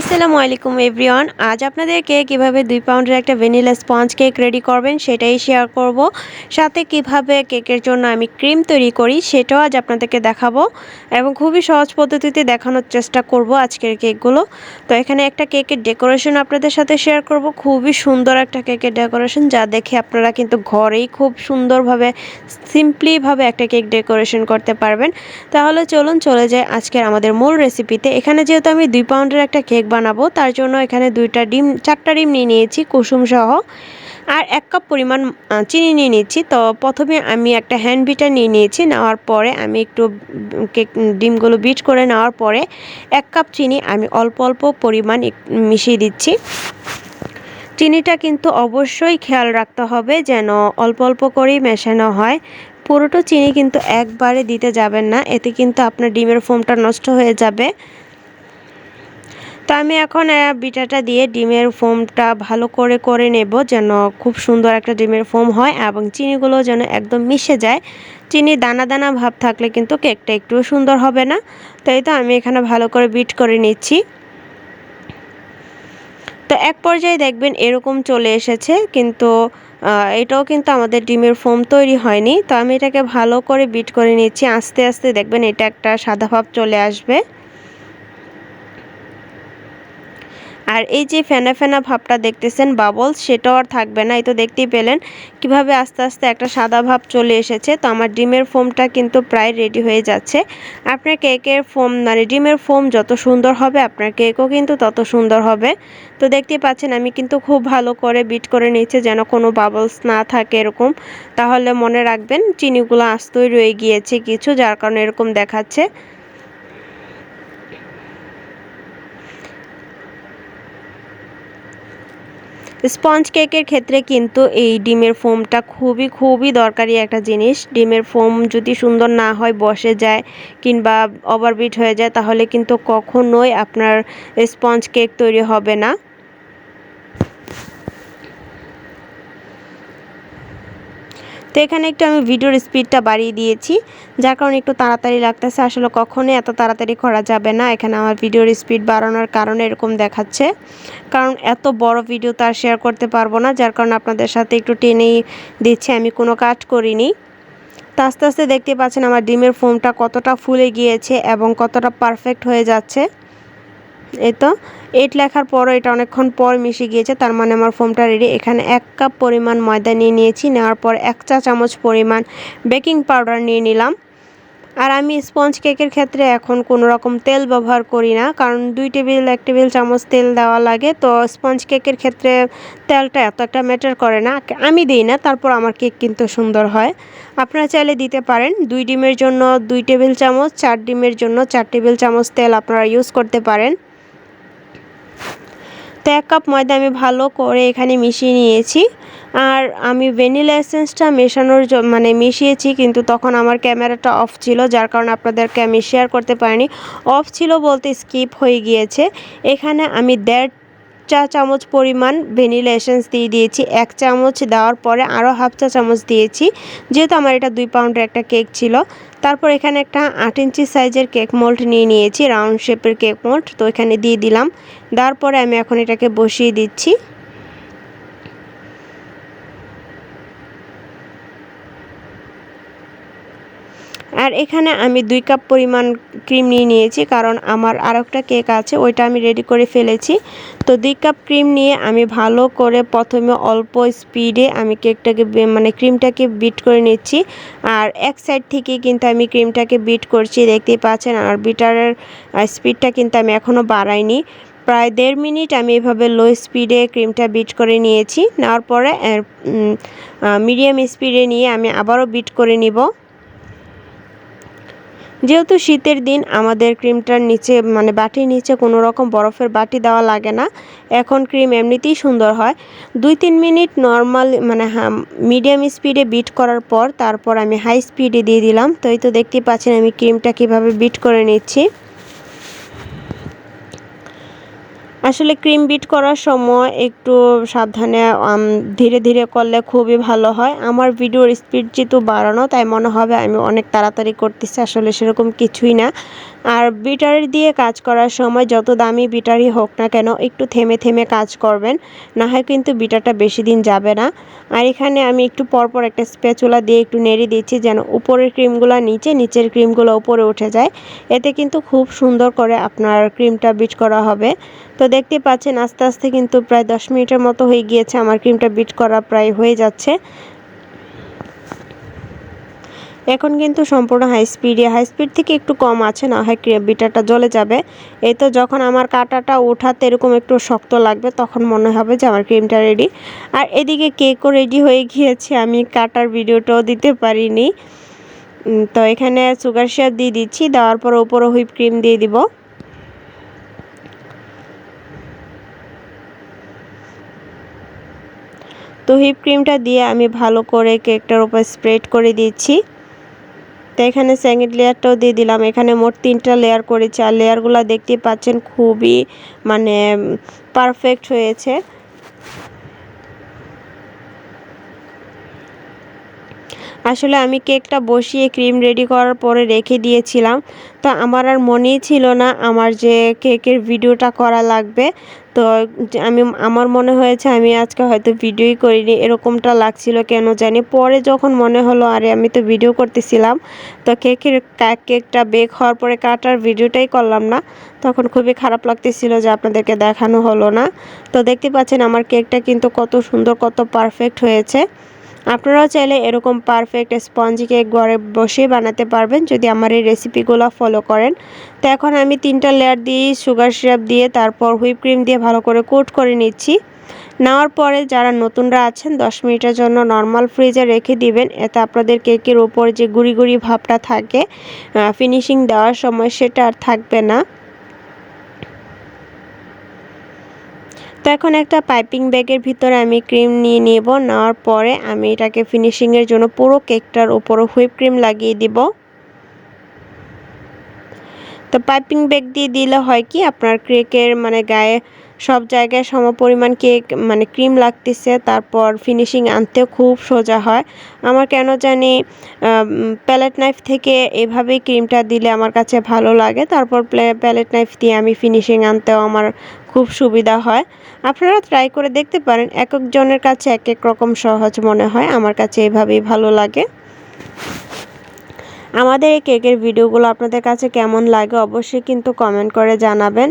আসসালামু আলাইকুম এভরিওয়ান। আজ আপনাদেরকে কীভাবে দুই পাউন্ডের একটা ভ্যানিলা স্পঞ্জ কেক রেডি করবেন সেটাই শেয়ার করব। সাথে কীভাবে কেকের জন্য আমি ক্রিম তৈরি করি সেটাও আজ আপনাদেরকে দেখাবো এবং খুবই সহজ পদ্ধতিতে দেখানোর চেষ্টা করব আজকের কেকগুলো। তো এখানে একটা কেকের ডেকোরেশন আপনাদের সাথে শেয়ার করব। খুবই সুন্দর একটা কেকের ডেকোরেশন যা দেখে আপনারা কিন্তু ঘরেই খুব সুন্দরভাবে, সিম্পলিভাবে একটা কেক ডেকোরেশন করতে পারবেন। তাহলে চলুন চলে যায় আজকের আমাদের মূল রেসিপিতে। এখানে যেহেতু আমি দুই পাউন্ডের একটা কেক বানাবো। তার জন্য এখানে দুইটা ডিম, চারটা ডিম নিয়ে নিয়েছি, কুসুম সহ। আর এক কাপ পরিমাণ চিনি নিয়ে নিচ্ছি তো প্রথমে আমি একটা হ্যান্ড বিটার নিয়ে নিয়েছি। নেওয়ার পরে আমি একটু কেক, ডিমগুলো বিট করে নেওয়ার পরে এক কাপ চিনি আমি অল্প অল্প পরিমাণ মিশিয়ে দিচ্ছি। চিনিটা কিন্তু অবশ্যই খেয়াল রাখতে হবে যেন অল্প অল্প করেই মেশানো হয়। পুরোটা চিনি কিন্তু একবারে দিতে যাবেন না। এতে কিন্তু আপনার ডিমের ফোমটা নষ্ট হয়ে যাবে। তো আমি এখন বিটাটা দিয়ে ডিমের ফোমটা ভালো করে করে নেব যেন খুব সুন্দর একটা ডিমের ফোম হয় এবং চিনিগুলো যেন একদম মিশে যায়। চিনি দানা দানা ভাব থাকলে কিন্তু কেকটা একটু সুন্দর হবে না। তাই তো আমি এখানে ভালো করে বিট করে নিচ্ছি। তো এক পর্যায়ে দেখবেন এরকম চলে এসেছে, কিন্তু এটাও কিন্তু আমাদের ডিমের ফোম তৈরি হয়নি। তো আমি এটাকে ভালো করে বিট করে নিচ্ছি। আস্তে আস্তে দেখবেন এটা একটা সাদা ভাব চলে আসবে। আর এই যে ফেনা ফেনা ভাবটা দেখতেছেন বাবলস সেটাও আর থাকবে না। এই তো দেখতেই পেলেন কীভাবে আস্তে আস্তে একটা সাদা ভাব চলে এসেছে। তো আমার ডিমের ফোমটা কিন্তু প্রায় রেডি হয়ে যাচ্ছে। আপনার কেকের ফোম মানে ডিমের ফোম যত সুন্দর হবে, আপনার কেকও কিন্তু তত সুন্দর হবে। তো দেখতেই পাচ্ছেন, আমি কিন্তু খুব ভালো করে বিট করে নিচ্ছে যেন কোনো বাবলস না থাকে এরকম। তাহলে মনে রাখবেন, চিনিগুলো আস্তই রয়ে গিয়েছে কিছু, যার কারণে এরকম দেখাচ্ছে। স্পঞ্জ কেকের ক্ষেত্রে কিন্তু এই ডিমের ফোমটা খুবই খুবই দরকারি একটা জিনিস। ডিমের ফোম যদি সুন্দর না হয়, বসে যায় কিংবা ওভারবিট হয়ে যায়, তাহলে কিন্তু কখনোই আপনার স্পঞ্জ কেক তৈরি হবে না। তো এখানে একটু আমি ভিডিওর স্পিডটা বাড়িয়ে দিয়েছি, যার কারণে একটু তাড়াতাড়ি লাগতেছে। আসলে কখনোই এত তাড়াতাড়ি করা যাবে না। এখানে আমার ভিডিওর স্পিড বাড়ানোর কারণে এরকম দেখাচ্ছে। কারণ এত বড় ভিডিও তো আর শেয়ার করতে পারব না, যার কারণে আপনাদের সাথে একটু টেনেই দিচ্ছি। আমি কোনো কাট করিনি। তো আস্তে আস্তে দেখতে পাচ্ছেন আমার ডিমের ফোমটা কতটা ফুলে গিয়েছে এবং কতটা পারফেক্ট হয়ে যাচ্ছে। এই তো এইট লেখার পরও এটা অনেকক্ষণ পর মিশে গিয়েছে, তার মানে আমার ফোমটা রেডি এখানে এক কাপ পরিমাণ ময়দা নিয়ে নিয়েছি, নেওয়ার পর এক চা চামচ পরিমাণ বেকিং পাউডার নিয়ে নিলাম। আর আমি স্পঞ্জ কেকের ক্ষেত্রে এখন কোনো রকম তেল ব্যবহার করি না, কারণ দুই টেবিল, এক টেবিল চামচ তেল দেওয়া লাগে। তো স্পঞ্জ কেকের ক্ষেত্রে তেলটা এত একটা ম্যাটার করে না, আমি দিই না, তারপর আমার কেক কিন্তু সুন্দর হয়। আপনারা চাইলে দিতে পারেন, দুই ডিমের জন্য দুই টেবিল চামচ, চার ডিমের জন্য চার টেবিল চামচ তেল আপনারা ইউজ করতে পারেন। তো এক কাপ ময়দা আমি ভালো করে এখানে মিশিয়ে নিয়েছি। আর আমি ভ্যানিলা এসেন্সটা মেশানোর মানে মিশিয়েছি, কিন্তু তখন আমার ক্যামেরাটা অফ ছিল, যার কারণে আপনাদেরকে আমি শেয়ার করতে পারিনি। অফ ছিল বলতে স্কিপ হয়ে গিয়েছে। এখানে আমি দেড় চা চামচ পরিমাণ ভ্যানিলা এসেন্স দিয়ে দিয়েছি। এক চামচ দেওয়ার পরে আরও হাফ চা চামচ দিয়েছি। যেহেতু আমার এটা দুই পাউন্ডের একটা কেক ছিল। তারপর এখানে একটা আট ইঞ্চি সাইজের কেক মোল্ড নিয়ে নিয়েছি, রাউন্ড শেপের কেক মোল্ড। তো এখানে দিয়ে দিলাম। তারপরে পরে আমি এখন এটাকে বসিয়ে দিচ্ছি। আর এখানে আমি দুই কাপ পরিমাণ ক্রিম নিয়ে নিয়েছি, কারণ আমার আর একটা কেক আছে, ওইটা আমি রেডি করে ফেলেছি। তো দুই কাপ ক্রিম নিয়ে আমি ভালো করে প্রথমে অল্প স্পিডে আমি কেকটাকে মানে ক্রিমটাকে বিট করে নিচ্ছি। আর এক সাইড থেকে কিন্তু আমি ক্রিমটাকে বিট করছি, দেখতেই পাচ্ছেন, আর বিটারের স্পিডটা কিন্তু আমি এখনও বাড়াইনি। প্রায় দেড় মিনিট আমি এভাবে লো স্পিডে ক্রিমটা বিট করে নিয়েছি, নেওয়ার পরে মিডিয়াম স্পিডে নিয়ে আমি আবারও বিট করে নিব। যেহেতু শীতের দিন, আমাদের ক্রিমটার নিচে মানে বাটির নিচে কোনো রকম বরফের বাটি দেওয়া লাগে না। এখন ক্রিম এমনিতেই সুন্দর হয়। দুই তিন মিনিট নর্মাল মানে মিডিয়াম স্পিডে বিট করার পর তারপর আমি হাই স্পিডে দিয়ে দিলাম। তো এই তো দেখতেই পাচ্ছেন আমি ক্রিমটা কীভাবে বিট করে নিচ্ছি। আসলে ক্রিম বিট করার সময় একটু সাবধানে ধীরে ধীরে করলে খুবই ভালো হয়। আমার ভিডিওর স্পিড যেহেতু বাড়ানো, তাই মনে হবে আমি অনেক তাড়াতাড়ি করতেছি, আসলে সেরকম কিছুই না। আর বিটারি দিয়ে কাজ করার সময় যত দামি বিটারি হোক না কেন, একটু থেমে থেমে কাজ করবেন। না হয় কিন্তু বিটারটা বেশি দিন যাবে না। আর এখানে আমি একটু পরপর একটা স্পেচুলা দিয়ে একটু নেড়ে দিচ্ছি যেন উপরের ক্রিমগুলো নিচে, নিচের ক্রিমগুলো উপরে উঠে যায়। এতে কিন্তু খুব সুন্দর করে আপনার ক্রিমটা বিট করা হবে। তো দেখতে পাচ্ছেন, আস্তে আস্তে কিন্তু প্রায় দশ মিনিটের মতো হয়ে গিয়েছে। আমার ক্রিমটা বিট করা প্রায় হয়ে যাচ্ছে। এখন কিন্তু সম্পূর্ণ হাই স্পিডে হাই স্পিড থেকে একটু কম আছে না? হয় বিটাটা জ্বলে যাবে। এই তো যখন আমার কাটাটা ওঠাতে এরকম একটু শক্ত লাগবে, তখন মনে হবে যে আমার ক্রিমটা রেডি আর এদিকে কেকও রেডি হয়ে গিয়েছে। আমি কাটার ভিডিওটাও দিতে পারিনি। তো এখানে সুগার শেয়ার দিয়ে দিচ্ছি। দেওয়ার পর উপরে হুইপ ক্রিম দিয়ে দিব। তো হুইপ ক্রিমটা দিয়ে আমি ভালো করে কেকটার উপর স্প্রেড করে দিচ্ছি। তো এখানে সেকেন্ড লেয়ারটাও দিয়ে দিলাম। এখানে মোট তিনটা লেয়ার করেছি। আর লেয়ারগুলো দেখতে পাচ্ছেন খুবই মানে পারফেক্ট হয়েছে। আসলে আমি কেকটা বসিয়ে ক্রিম রেডি করার পরে রেখে দিয়েছিলাম। তো আমার আর মনেই ছিল না আমার যে কেকের ভিডিওটা করা লাগবে। তো আমি, আমার মনে হয়েছে আমি আজকে হয়তো ভিডিওই করিনি, এরকমটা লাগছিল কেন জানি। পরে যখন মনে হলো, আরে আমি তো ভিডিও করতেছিলাম, তো কেকের কেকটা বেক হওয়ার পরে কাটার ভিডিওটাই করলাম না। তখন খুবই খারাপ লাগতেছিল যে আপনাদেরকে দেখানো হলো না। তো দেখতে পাচ্ছেন আমার কেকটা কিন্তু কত সুন্দর, কত পারফেক্ট হয়েছে। আপনারাও চাইলে এরকম পারফেক্ট স্পঞ্জি কেক ঘরে বসেই বানাতে পারবেন যদি আমার এই রেসিপিগুলো ফলো করেন। তো এখন আমি তিনটা লেয়ার দিয়ে সুগার সিরাপ দিয়ে, তারপর হুইপ ক্রিম দিয়ে ভালো করে কোট করে নিচ্ছি। নেওয়ার পরে যারা নতুনরা আছেন, দশ মিনিটের জন্য নর্মাল ফ্রিজে রেখে দিবেন। এতে আপনাদের কেকের ওপর যে গুড়ি গুড়ি ভাবটা থাকে ফিনিশিং দেওয়ার সময় সেটা আর থাকবে না। তো এখন একটা পাইপিং ব্যাগের ভিতরে আমি ক্রিম নিয়ে নেব। নেওয়ার পরে আমি এটাকে ফিনিশিংয়ের জন্য পুরো কেকটার উপরও হুইপ ক্রিম লাগিয়ে দিব। তো পাইপিং ব্যাগ দিয়ে দিলে হয় কি, আপনার কেকের মানে গায়ে সব জায়গায় সম পরিমাণ কেক মানে ক্রিম লাগতেছে, তারপর ফিনিশিং আনতেও খুব সোজা হয়। আমার কেন জানি প্যালেট নাইফ থেকে এভাবেই ক্রিমটা দিলে আমার কাছে ভালো লাগে। তারপর প্যালেট নাইফ দিয়ে আমি ফিনিশিং আনতেও আমার খুব সুবিধা হয়। আপনারা ট্রাই করে দেখতে পারেন এক একজনের কাছে এক এক রকম সহজ মনে হয়। আমার কাছে এভাবেই ভালো লাগে। আমাদের এই কেকের ভিডিওগুলো আপনাদের কাছে কেমন লাগে অবশ্যই কিন্তু কমেন্ট করে জানাবেন।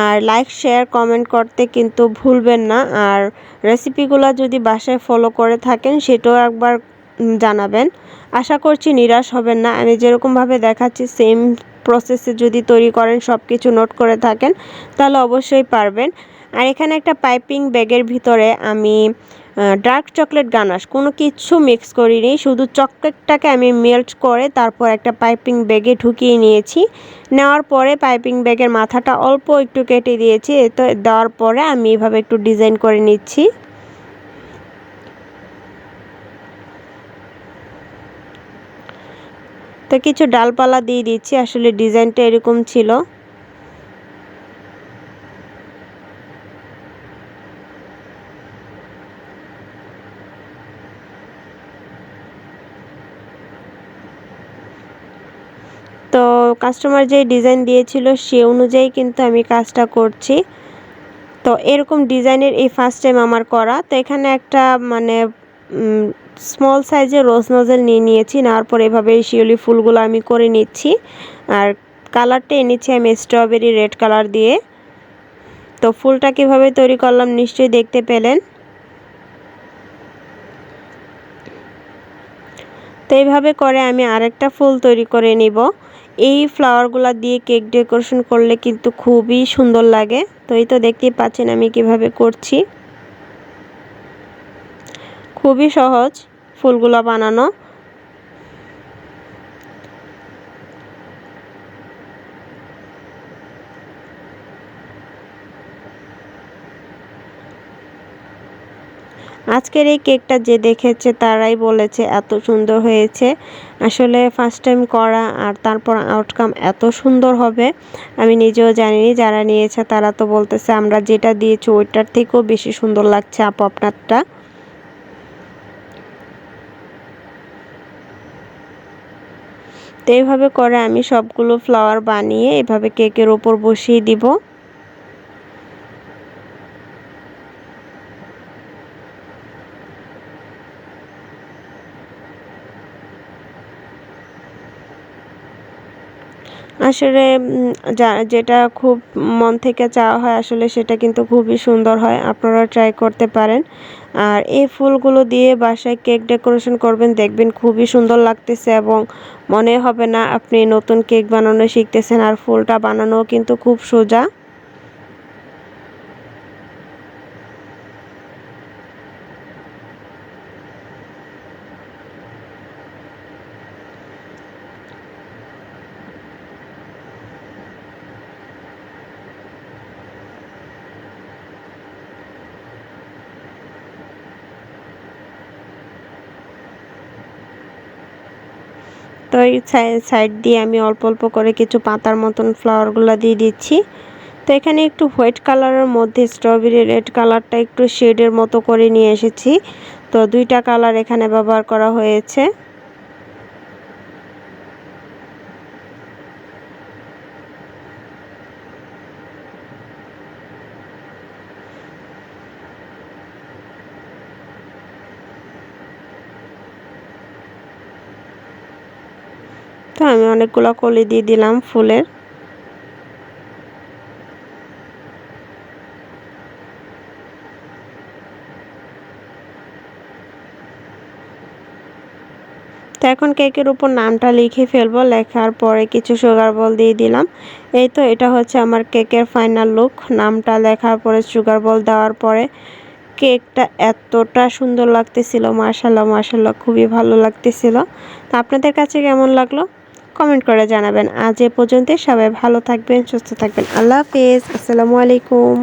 আর লাইক শেয়ার কমেন্ট করতে কিন্তু ভুলবেন না। আর রেসিপিগুলো যদি বাসায় ফলো করে থাকেন, সেটাও একবার জানাবেন। আশা করছি নিরাশ হবেন না। আমি যেরকমভাবে দেখাচ্ছি সেম প্রসেসে যদি তৈরি করেন সব কিছু নোট করে থাকেন, তাহলে অবশ্যই পারবেন। আর এখানে একটা পাইপিং ব্যাগের ভিতরে আমি ডার্ক চকলেট গানাশ কোনো কিছু মিক্স করিনি, শুধু চকলেটটাকে আমি মেল্ট করে তারপর একটা পাইপিং ব্যাগে ঢুকিয়ে নিয়েছি। নেওয়ার পরে পাইপিং ব্যাগের মাথাটা অল্প একটু কেটে দিয়েছি তো দেওয়ার পরে আমি এভাবে একটু ডিজাইন করে নিচ্ছি। তো কিছু ডালপালা দিয়ে দিচ্ছি, আসলে ডিজাইনটা এরকম ছিল। তো কাস্টমার যে ডিজাইন দিয়েছিল সে অনুযায়ী কিন্তু আমি কাজটা করছি। তো এরকম ডিজাইনের এই ফার্স্ট টাইম আমার করা। তো এখানে একটা মানে স্মল সাইজের রোজ নজেল নিয়ে নিয়েছি, নেওয়ার পর এভাবে শিওলি ফুলগুলো আমি করে নিচ্ছি। আর কালারটা এনেছি আমি স্ট্রবেরি রেড কালার দিয়ে। তো ফুলটা কীভাবে তৈরি করলাম, নিশ্চয়ই দেখতে পেলেন। তো এইভাবে করে আমি আরেকটা ফুল তৈরি করে নিব। এই ফ্লাওয়ারগুলো দিয়ে কেক ডেকোরেশন করলে কিন্তু খুবই সুন্দর লাগে। তো এই তো দেখতেই পাচ্ছেন আমি কীভাবে করছি। খুবই সহজ ফুলগুলো বানানো। আজকের এই কেকটা যে দেখেছে তারাই বলেছে এত সুন্দর হয়েছে। আসলে ফার্স্ট টাইম করা আর তারপর আউটকাম এত সুন্দর হবে, আমি নিজেও জানিনি, যারা নিয়েছে তারা তো বলতেছে আমরা যেটা দিয়েছি ওইটার থেকেও বেশি সুন্দর লাগছে আপু আপনারটা। তো এইভাবে করে আমি সবগুলো ফ্লাওয়ার বানিয়ে এভাবে কেকের ওপর বসিয়ে দিব। আসলে যেটা খুব মন থেকে চাওয়া হয় আসলে সেটা কিন্তু খুবই সুন্দর হয়। আপনারা ট্রাই করতে পারেন। আর এই ফুলগুলো দিয়ে বাসায় কেক ডেকোরেশন করবেন, দেখবেন খুবই সুন্দর লাগতেছে এবং মনে হবে না আপনি নতুন কেক বানানো শিখতেছেন। আর ফুলটা বানানোও কিন্তু খুব সোজা। এই সাইড দিয়ে আমি অল্প অল্প করে কিছু পাতার মতন ফ্লাওয়ারগুলো দিয়ে দিচ্ছি। তো এখানে একটু হোয়াইট কালারের মধ্যে স্ট্রবেরি রেড কালারটা একটু শেডের মতো করে নিয়ে এসেছি। তো দুইটা কালার এখানে ব্যবহার করা হয়েছে। তো আমি অনেকগুলো কলি দিয়ে দিলাম ফুলের। তো এখন কেকের উপর নামটা লিখে ফেলব, লেখার পরে কিছু সুগার বল দিয়ে দিলাম। এই তো, এটা হচ্ছে আমার কেকের ফাইনাল লুক নামটা লেখার পরে সুগার বল দেওয়ার পরে কেকটা এতটা সুন্দর লাগতেছিল মার্শাল্লাহ মার্শাল্লাহ খুবই ভালো লাগতেছিল। তো আপনাদের কাছে কেমন লাগল? কমেন্ট করে জানাবেন। আজ এ পর্যন্ত সবাই ভালো থাকবেন, সুস্থ থাকবেন। আল্লাহ হাফেজ। আসসালামু আলাইকুম।